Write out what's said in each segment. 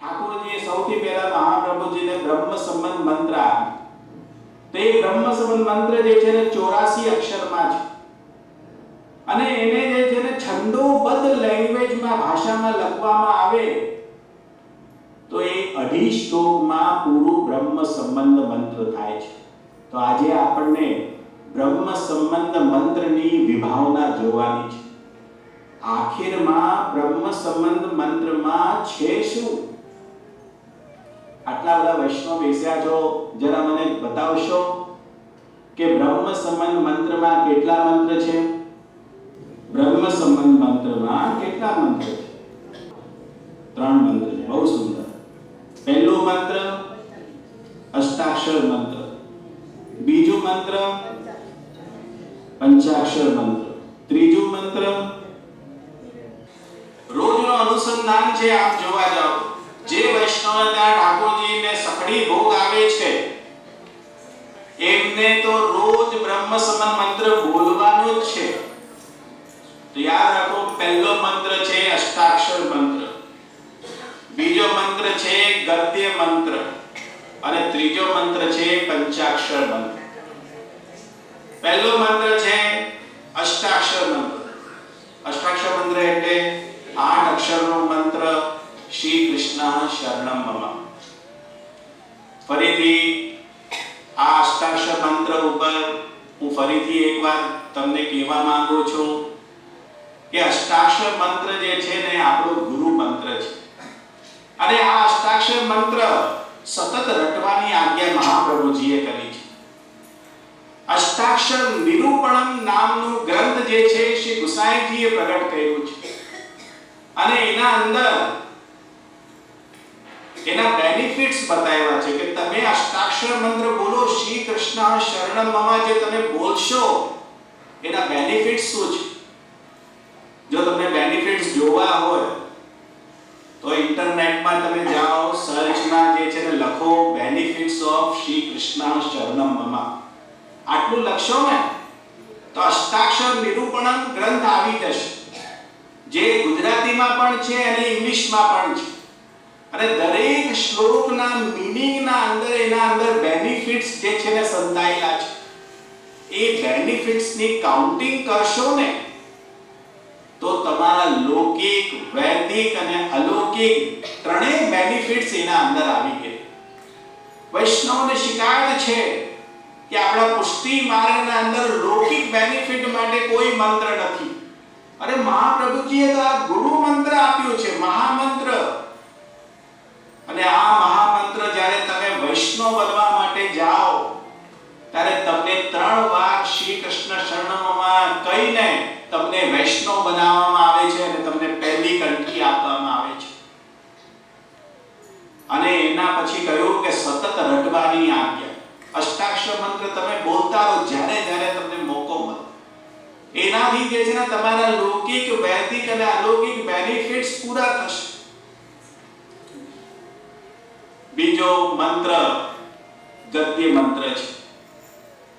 ઠાકોરજીએ સૌથી પહેલા મહાપ્રભુજીને બ્રહ્મ સંબંધ મંત્ર આપ્યો. બ્રહ્મ સંબંધ મંત્ર જે છે ને 84 અક્ષરમાં છે અને એને જે છે ને છંદોબદ્ધ લેંગ્વેજમાં ભાષામાં લખવામાં આવે, તો એ અઢી શ્લોકમાં પૂરું બ્રહ્મ સંબંધ મંત્ર થાય છે. તો આજે આપણને બ્રહ્મ સંબંધ મંત્રની વિભાવના જોવાની છે. આખિરમાં બ્રહ્મ સંબંધ મંત્રમાં છે શું આટલા બધા વૈષ્ણવ બેસ્યા છો, જરા મને બતાવશો કે બ્રહ્મ સંબંધ મંત્રમાં કેટલા મંત્ર છે? બ્રહ્મ સંબંધ મંત્રમાં કેટલા મંત્ર છે? ત્રણ મંત્ર છે, બહુ સુંદર. પહેલો મંત્ર, અષ્ટાક્ષર મંત્ર. બીજું મંત્ર, પંચાક્ષર મંત્ર. ત્રીજું મંત્ર અનુસંધાન છે આપ જોવા જાઓ, જે વૈષ્ણવ ત્યાં ઠાકોરજીને સખડી ભોગ આવે છે, એમને તો રોજ બ્રહ્મ સમન મંત્ર બોલવાનો જ છે. તો યાદ રાખો, પહેલો મંત્ર છે અષ્ટાક્ષર મંત્ર. બીજો મંત્ર છે ગદ્ય મંત્ર. અને ત્રીજો મંત્ર છે પંચાક્ષર મંત્ર. પહેલો મંત્ર છે અષ્ટાક્ષર મંત્ર. અષ્ટાક્ષર મંત્ર એટલે આઠ અક્ષરનો મંત્ર શ્રી કૃષ્ણ શરણમ મમ. ફરીથી આ અષ્ટાક્ષર મંત્ર ઉપર હું ફરીથી એકવાર તમને કહેવા માંગુ છું કે અષ્ટાક્ષર મંત્ર જે છે ને આપણો ગુરુ મંત્ર છે. અને આ અષ્ટાક્ષર મંત્ર સતત રટવાની આજ્ઞા મહાપ્રભુજીએ કરી છે. અષ્ટાક્ષર નિરૂપણમ નામનો ગ્રંથ જે છે શ્રી ગુસાઈજીએ પ્રગટ કર્યું છે. અને એના અંદર એના બેનિફિટ્સ બતાવ્યા છે કે તમે અષ્ટાક્ષર મંત્ર બોલો શ્રી કૃષ્ણ શરણમ મમ જે તમે બોલશો, એના બેનિફિટ્સ શું છે? જો તમને બેનિફિટ્સ જોવા હોય, તો ઇન્ટરનેટમાં તમે જાઓ સર્ચમાં જે છે ને લખો બેનિફિટ્સ ઓફ શ્રી કૃષ્ણ શરણમ મમ આટલું લખશો ને, તો અષ્ટાક્ષર નિરૂપણ ગ્રંથ આવી જશે. જે ગુજરાતીમાં પણ છે અને ઇંગ્લિશમાં પણ છે. અને દરેક શ્લોકના મીનિંગના અંદર, એના અંદર બેનિફિટ્સ જે છે ને સંતાયેલા છે. એ બેનિફિટ્સની કાઉન્ટિંગ કરશો ને, તો તમારા લૌકિક, વૈદિક અને અલૌકિક ત્રણેય બેનિફિટ્સ એના અંદર આવી ગયા. વૈષ્ણવને શિકાયત છે કે આપણા પુષ્ટિ માર્ગના અંદર લૌકિક બેનિફિટ માટે કોઈ મંત્ર નથી. અરે મહાપ્રભુજીએ તો આ ગુરુ મંત્ર આપ્યો છે, મહામંત્ર. અને આ મહામંત્ર જ્યારે તમે વૈષ્ણવ બનવા માટે જાઓ, ત્યારે તમને ત્રણ વાર શ્રી કૃષ્ણ શરણમાં કહીને તમને વૈષ્ણવ બનાવવામાં આવે છે અને તમને પહેલી કંઠી આપવામાં આવે છે. અને એના પછી કહ્યું કે સતત રટવાની આજ્ઞા. અષ્ટાક્ષર મંત્ર તમે બોલતા રહો, જ્યારે જ્યારે તમને એનાથી જે છે ને તમારા લૌકિક વૈદિક અને અલૌકિક બેનિફિટ્સ પૂરા થશે. બીજો મંત્ર, ગદ્ય મંત્ર છે.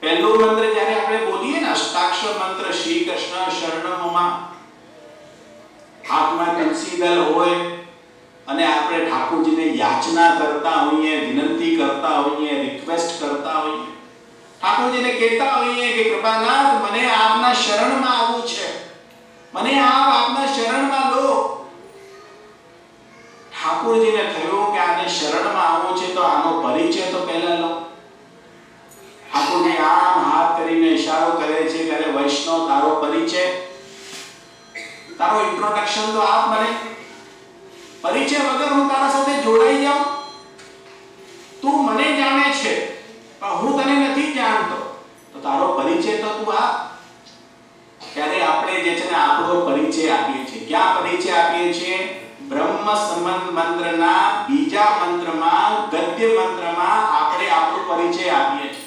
પહેલો મંત્ર જ્યારે આપણે બોલીએ ને, અષ્ટાક્ષર મંત્ર, શ્રી કૃષ્ણ શરણમમાં. હાથમાં તુલસી દલ હોય અને આપણે ઠાકોરજીને યાચના કરતા હોઈએ, વિનંતી કરતા હોઈએ રિક્વેસ્ટ કરતા હોઈએ. ઠાકોરજીને કહેતા હોઈએ કે કૃપાનાથ, મને આપના શરણમાં આવવું છે. મને આપ આપના શરણમાં લો. ઠાકોરજીને થયું કે આને શરણમાં આવવું છે તો આનો પરિચય તો પહેલા લો. ઠાકોરજી આમ હાથ કરીને ઈશારો કરે છે કે વૈષ્ણવ, તારો પરિચય. તારો ઇન્ટ્રોડક્શન તો આપ મને. પરિચય વગર હું તારા સાથે જોડાઈ જાઉં? તું મને જાણે છે પણ હું તને નથી જાણતો તારો પરિચય તો તું આ ત્યારે આપણે જે છે ને આપણો પરિચય આપીએ છીએ. ક્યાં પરિચય આપીએ છીએ? બ્રહ્મ સંબંધ મંત્રના બીજા મંત્રમાં, ગદ્ય મંત્રમાં આપણે આપણો પરિચય આપીએ છીએ.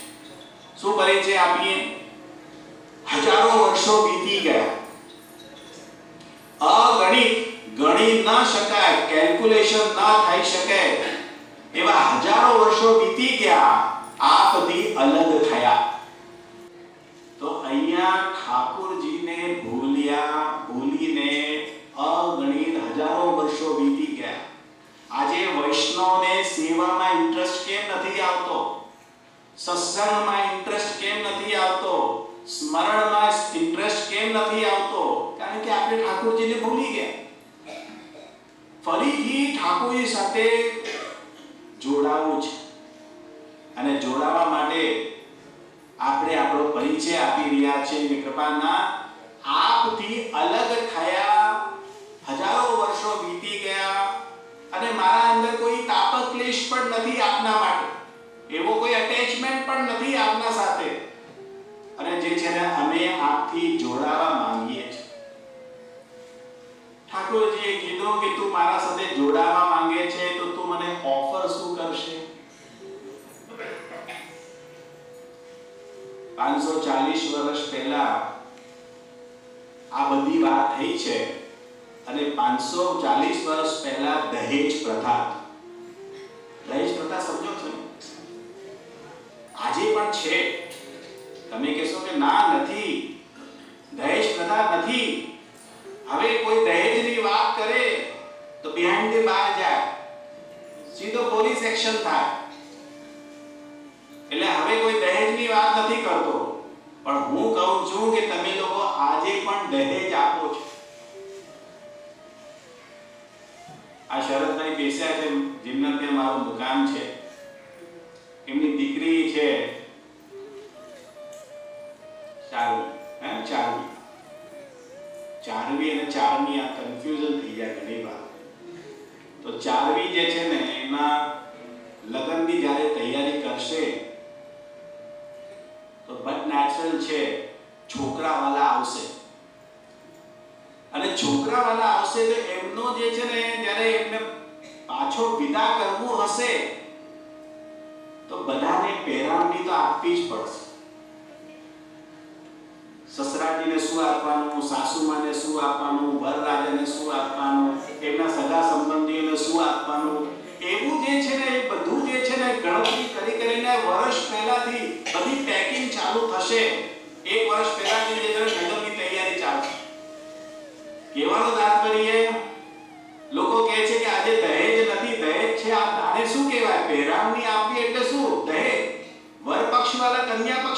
શું પરિચય આપીએ? હજારો વર્ષો વીતી ગયા. અગણિત ગણી ન શકાય કેલ્ક્યુલેશન ન થઈ શકે. એવા હજારો વર્ષો વીતી ગયા. આપથી અલગ થયા. તો અહીંયા ઠાકોરજીને ભૂલ્યા, ભૂલીને અગણિત હજારો વર્ષો વીતી ગયા. આજે વૈષ્ણવને સેવામાં ઇન્ટરેસ્ટ કેમ નથી આવતો? સત્સંગમાં ઇન્ટરેસ્ટ કેમ નથી આવતો? સ્મરણમાં ઇન્ટરેસ્ટ કેમ નથી આવતો? કારણ કે આપણે ઠાકોરજીને ભૂલી ગયા. ફરીથી ઠાકોરજી સાથે જોડાવું છે. અને જોડાવા માટે આપણે આપણો પરિચય આપી રહ્યા છે. કે કૃપાના આપથી અલગ થયા, હજારો વર્ષો વીતી ગયા અને મારા અંદર કોઈ તાપ ક્લેશ પણ નથી આપના માટે. એવો કોઈ અટેચમેન્ટ પણ નથી આપના સાથે. અને જે છે ને અમે આપથી જોડાવા માંગીએ છીએ. ઠાકોરજીએ કીધું કે તું મારા સાથે જોડાવા માંગે છે તો તું મને ઓફર 540 વર્ષ પહેલા આ બધી વાત થઈ છે અને 540 વર્ષ પહેલા દહેજ પ્રથા. દહેજ પ્રથા સમજો છો ને? આજે પણ છે. તમે કહેશો કે ના, નથી. દહેજ પ્રથા નથી. હવે કોઈ દહેજની વાત કરે તો બિહાઇન્ડ ધ બાર જાય. સીધો પોલીસ એક્શન થાય. એટલે હવે કોઈ કરતો પણ હું કહું છું કે તમે લોકો આજે પણ દહેજ આપો છો. આ શરદભાઈ બેસ્યા છે, જેમના ત્યાં મારું દુકાન છે. તો એમનો જે છે ને ત્યારે એમને પાછો વિદા કરવું હશે, તો બધાને પહેરાવણી તો આપવી જ પડશે. સસરાજીને શું આપવાનું, સાસુમાને શું આપવાનું, વરરાજાને શું આપવાનું, એમના સગા સંબંધીઓને શું આપવાનું? એવું જે છે ને, એ બધું જે છે ને, ગણતરી કરી કરીને વર્ષ પહેલાથી બધી પેકિંગ ચાલુ થશે. એક વર્ષ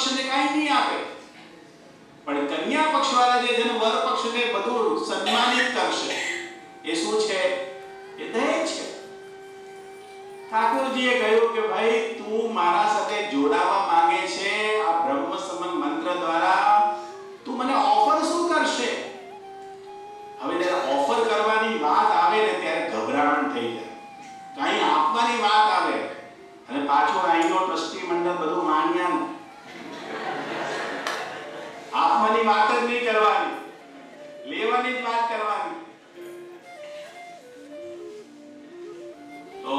પક્ષને કાંઈ નહીં આપે. પણ કન્યા પક્ષવાળા જે છે ને, વર પક્ષને બધું સન્માનિત કરશે. એ શું છે? એ દહેજ છે. ઠાકોરજીએ કહ્યું કે કરવાની. લેવાની જ વાત કરવાની. તો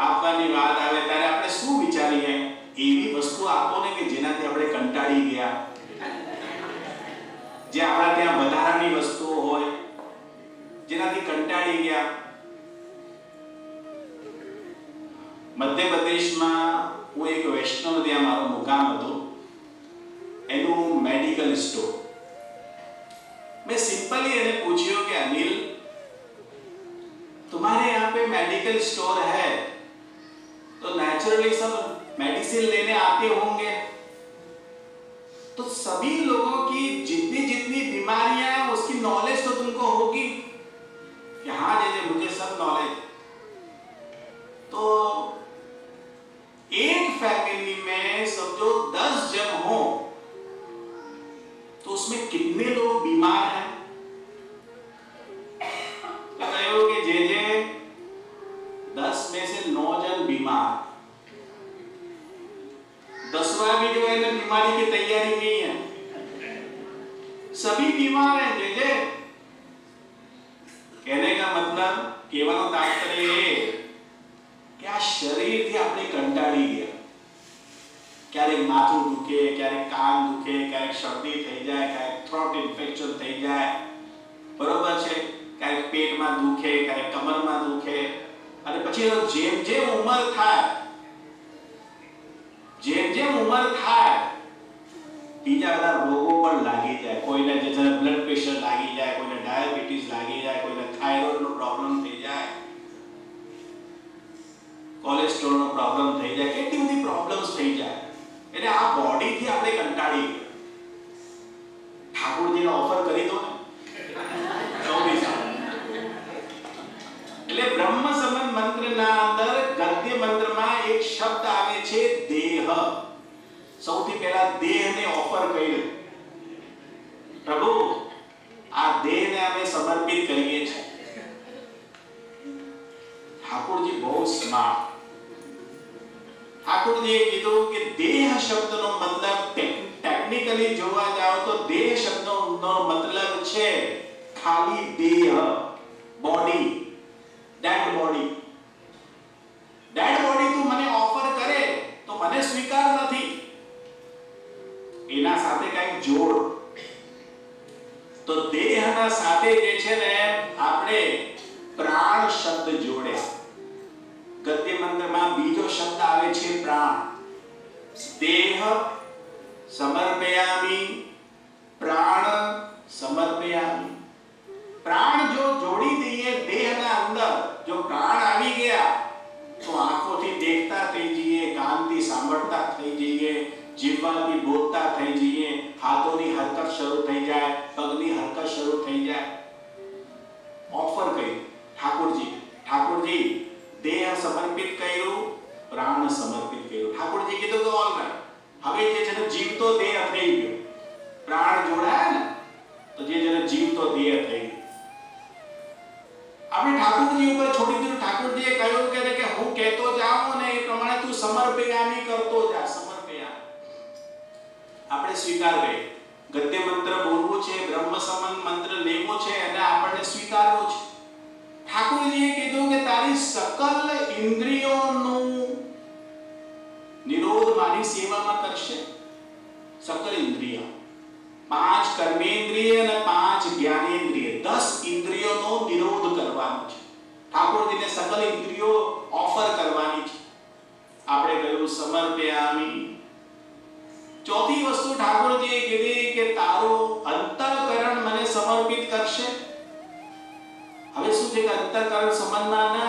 આપવાની વાત આવે ત્યારે આપણે શું વિચારીએ? એવી વસ્તુ આપો ને કે જેનાથી આપણે કંટાળી ગયા. જે આપણા ત્યાં વધારાની વસ્તુઓ હોય, જેનાથી કંટાળી ગયા. મધ્યપ્રદેશમાં હું એક વૈષ્ણવ ત્યાં મારું સ્ટોર मैं सिंपली એને પૂછ્યું કે अनिल तुम्हारे यहाँ पे मेडिकल स्टोर है तो नेचुरली सब मेडिसिन लेने आते होंगे तो सभी लोगों की जितनी जितनी बीमारियां हैं उसकी नॉलेज तो तुमको होगी कि हाँ जैसे मुझे सब नॉलेज तो एक फैमिली उसमें कितने लोग बीमार हैं ક્યારેક શરદી થઈ જાય ક્યારેક થ્રોટ ઇન્ફેક્શન થઈ જાય, બરોબર છે? ક્યારેક પેટમાં દુખે ક્યારેક કમરમાં દુખે. અને પછી એનો જેમ જેમ ઉંમર થાય, જેમ જેમ ઉંમર થાય, બીજા બધા રોગો પણ લાગી જાય. કોઈને જે છે બ્લડ પ્રેશર લાગી જાય, કોઈને ડાયાબિટીસ લાગી જાય, કોઈને થાઇરોઇડનો પ્રોબ્લેમ થઈ જાય કોલેસ્ટ્રોલનો પ્રોબ્લેમ થઈ જાય, કેટલી બધી પ્રોબ્લેમ્સ થઈ જાય. એટલે આ બોડીથી આપણે કંટાળી ગયા ઠાકોરજીને ઓફર કરી દો ને. સૌથી એટલે બ્રહ્મ સંબંધ મંત્રના અંદર ગદ્ય મંત્રમાં એક શબ્દ આવે છે દેહ. સૌથી પહેલા દેહને ઓફર કરી પ્રભુ, આ દેહને અમે સમર્પિત કરીએ છીએ. ઠાકોરજી બહુ સ્માર્ટ ઠાકોરજીએ કીધું કે દેહ શબ્દનો મતલબ ટેકનિકલી જોવા જાઓ તો દેહ શબ્દનો મતલબ છે ખાલી દેહ body dead body dead body તું મને ઓફર કરે તો મને સ્વીકાર નથી. એના સાથે કઈ જોડ. તો દેહના સાથે જે છે ને આપણે પ્રાણ શબ્દ જોડે ગદ્ય મંત્રમાં બીજો શબ્દ આવે છે પ્રાણ. દેહ સમર્પયામિ પ્રાણ સમર્પયામિ પ્રાણ જો જોડી દઈએ દેહના અંદર જો પ્રાણ આવી ગયા તો આંખોથી દેખતા થઈ જઈએ કાનથી સાંભળતા થઈ જઈએ જીભથી બોલતા થઈ જઈએ હાથોની હરકત શરૂ થઈ જાય પગની હરકત શરૂ થઈ જાય ઓફર કરી ઠાકોરજી ઠાકોરજી દેહ સમર્પિત કર્યું પ્રાણ સમર્પિત કર્યું ઠાકોરજી કીધું કે ઓલ રાઈટ હવે જે છે જીવતો દેહ થઈ ગયો. પ્રાણ જોડાયા ને, તો જે છે જીવતો દેહ થઈ ગયો. આપણે ઠાકોરજી ઉપર છોડી દીધું. ઠાકોરજીએ કહ્યું કે કે હું કહેતો જાઉં અને એ પ્રમાણે તું સમર્પયામી કરતો જા સમર્પયા આપણે સ્વીકાર ગદ્ય મંત્ર બોલવું છે, બ્રહ્મ સમન મંત્ર લેવો છે, અને આપણને સ્વીકારવો છે. ઠાકોરજીએ કીધું કે તારી સકલ ઇન્દ્રિયોનું મારી સેવામાં કરશે? સકલ ઇન્દ્રિય પાંચ કર્મેન્દ્રિય અને પાંચ જ્ઞાનેન્દ્રિય. દસ ઇન્દ્રિયોનો નિરોધ કરવાનો છે. ઠાકોરજીને સકલ ઇન્દ્રિયો ઓફર કરવાની છે. આપણે કહ્યું, સમર્પયામી. ચોથી વસ્તુ ઠાકોરજીએ કીધી કે તારું અંતઃકરણ મને સમર્પિત કરશે. હવે શું છે કે અંતઃકરણ સમજમાં ન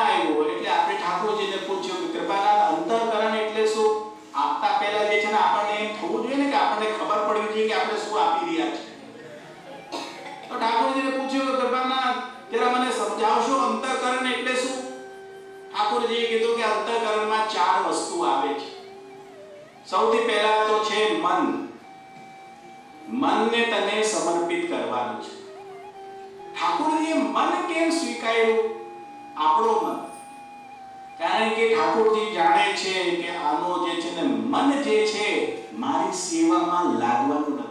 અંતઃકરણમાં ચાર વસ્તુ આવે છે. સૌથી પહેલા તો છે મન. મનને તને સમર્પિત કરવાનું છે. ઠાકોરજીએ મન કેમ સ્વીકાર્યું? આપણો મન. કારણ કે ઠાકોરજી જાણે છે કે આનો જે છે ને મન જે છે, મારી સેવામાં લાગવાનું